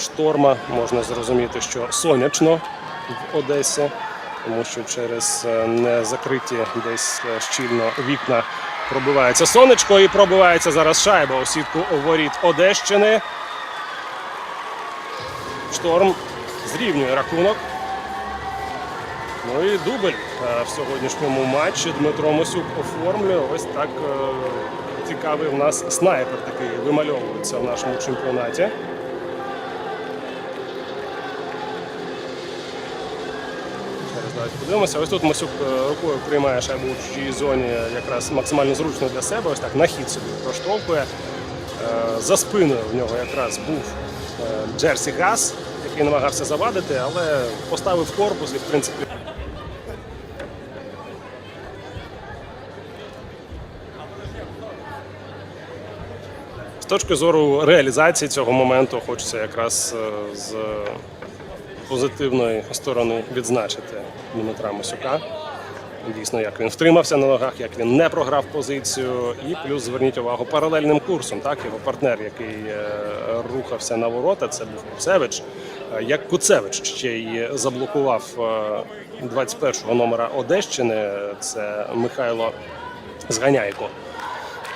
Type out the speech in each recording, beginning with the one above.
шторма. Можна зрозуміти, що сонячно в Одесі, тому що через е, незакриті десь е, щільно вікна пробивається сонечко і пробивається зараз шайба у сітку воріт Одещини. Шторм зрівнює рахунок. Ну і дубль е, в сьогоднішньому матчі Дмитро Мосюк оформлює. Ось так цікавий у нас снайпер такий вимальовується в нашому чемпіонаті. Зараз подивимося. Ось тут Масюк е, рукою приймає шайбу у чужій зоні якраз максимально зручно для себе. Ось так на хід собі проштовхує. Е, За спиною в нього якраз був е, Джерсі Гас, який намагався завадити, але поставив корпус і в принципі. З точки зору реалізації цього моменту хочеться якраз з позитивної сторони відзначити Дмитра Масюка. Дійсно, як він втримався на ногах, як він не програв позицію. І плюс зверніть увагу паралельним курсом. Так, його партнер, який е, рухався на ворота, це був Куцевич. Е, Як Куцевич ще й заблокував е, 21-го номера Одещини, це Михайло Зганяйко.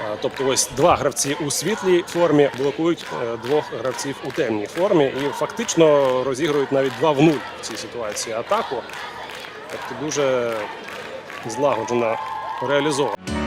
Е, Тобто ось два гравці у світлій формі блокують е, двох гравців у темній формі і фактично розігрують навіть 2 в 0 в цій ситуації атаку. Тобто дуже злагоджено реалізовано.